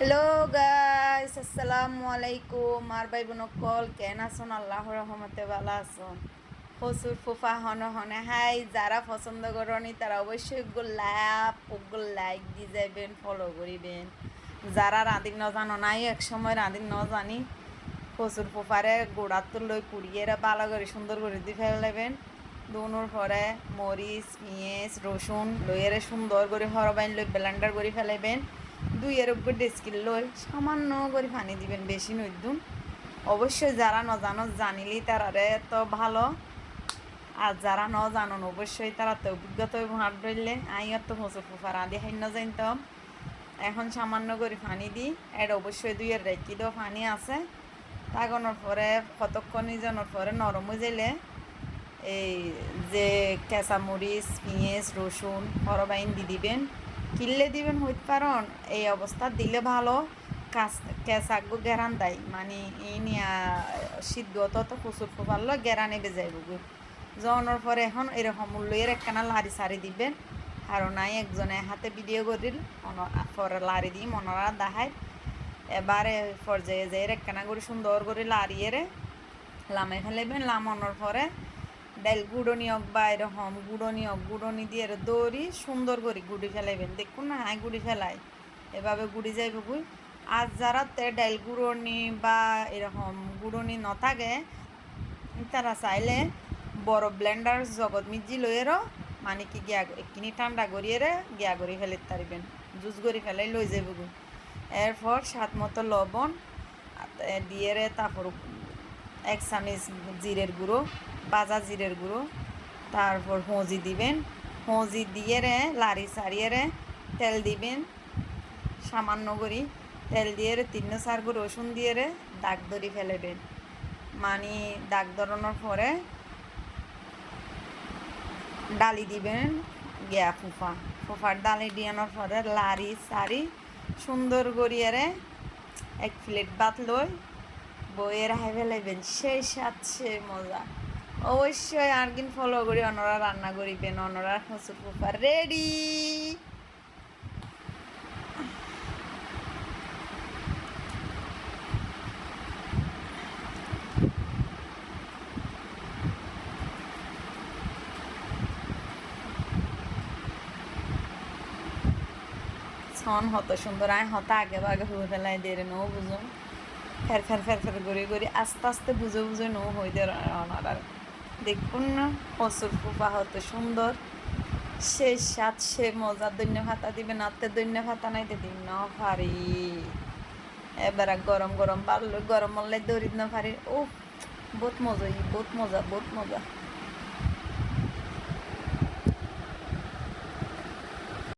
Hello guys আসসালামু আলাইকুম আর ভাই বোন কল কেন আসুন আল্লাহ রহমতে ভালো আসুন ফসুর ফুফা হন হনে। হাই, যারা পছন্দ করনি, তারা অবশ্যই গোলাপ লাইক দিয়ে যাবেন ফলো করিবেন। যারা রাঁধির ন জানো নাই, এক সময় রাঁধির ন জানি ফসুর ফুফারে গোড়ার তো লই পুড়িয়ে ভালো করে সুন্দর করে দিয়ে ফেলেবেন। দুনুর পরে মরিচ, পিঁয়াজ, রসুন লইয়েরে সুন্দর করে হরবাইন লই ব্লেন্ডার করে ফেলাইবেন দুই এর উপর ডেস্কিল লই সামান্য করে পানি দিবেন বেশি নইদুন অবশ্যই যারা ন জানো জানিলেই তারারে তো ভালো, আর যারা ন জানন অবশ্যই তারা তো অভিজ্ঞতা হাত ধরলে আইয়ার তো প্রচুর ফুফার আদি হাইন্য জানতাম। এখন সামান্য করে পানি দিই এটা অবশ্যই দুইয়ের রেখি দেওয়া পানি আছে। তাগনোর পরে, কতক্ষণ জনের পরে নরম হয়ে যাইলে, এই যে কেঁচামরিচ, পেঁয়াজ, রসুন, হরবাইন দি দিবেন। কিনলে দিবেন হইতে পারন, এই অবস্থা, দিলে ভালো। কাঁচ কেঁচাগো গেরান দেয় মানে এই নিয়া সিদ্ধ তো প্রচুর ভালো গেরানে বেজাইব জনের পরে এখন এরকম লইয়ের একখানা লারি সারি দিবেন। আর নাই একজনে হাতে ভিডিও করিল পরে লারি দিই, মনরা দেখায় এবারে পর্যায়ে যে একখানা করে সুন্দর করে লারিয়ে লামে ফেলেবেন লামানোর পরে ডাইল গুঁড়নি হোক বা এরকম গুঁড়নি হোক, গুঁড়নি দিয়ে দৌড়ি সুন্দর করে গুড়ি ফেলাইবেন। দেখুন না হাই গুড়ি ফেলায় এভাবে গুড়ি যাইবে গুই আর যারা ডাইল গুঁড়নি বা এরকম গুঁড়নি ন থাকে, তারা চাইলে বড় ব্লেন্ডার জগৎ মিজি লইয়েরও মানে কি গিয়া একখিনি ঠান্ডা করিয়ে গিয়া করি ফেলে তারিবেন। জুস করি ফেলাই লই যাবে গুই এরপর স্বাদ মতো লবণ দিয়ে তারপর এক চামিচ জিরের গুঁড়ো বাজা জিরের গুঁড়ো, তারপর হোঁজি দিবেন। হোঁজি দিয়ে রে, লাড়ি সারিয়ে রে, তেল দিবেন, সামান্য করি। তেল দিয়ে রে, তিন চার গো রসুন দিয়ে রে, দাগ ধরি ফেলেবেন। মানে দাগ ধরানোর পরে ডালি দিবেন গিয়া ফুফা। ফুফার ডালি দিয়ানোর পরে লাড়ি সারি সুন্দর করিয়ে রে, এক প্লেট ভাত লই বইয়ের হাই ফেলাইবেন। সেই সাত সে মজা। অবশ্যই আর কিন ফলো করি, অনরা রান্না করিবেন অনরা হসুর ফুফা রেডি হত সুন্দর, আয় হতা আগে বাগে হয়ে ফেলাই দেরে নো বুঝো ফের ফের ফের ফের করে করে আস্তে আস্তে বুঝে বুঝে নো হয়ে দেয় আর দেখুন না প্রচুর ফুপা হত সুন্দর। সে সাত সে মজার দৈন্য ভাতা দিবে নাতে দৈন্য ভাতা নাই দিন ন ভারি। এবার গরম গরম পারল, গরম মারলে দরিদ্র না পারি ও বহুত মজা বহুত মজা বহুত মজা।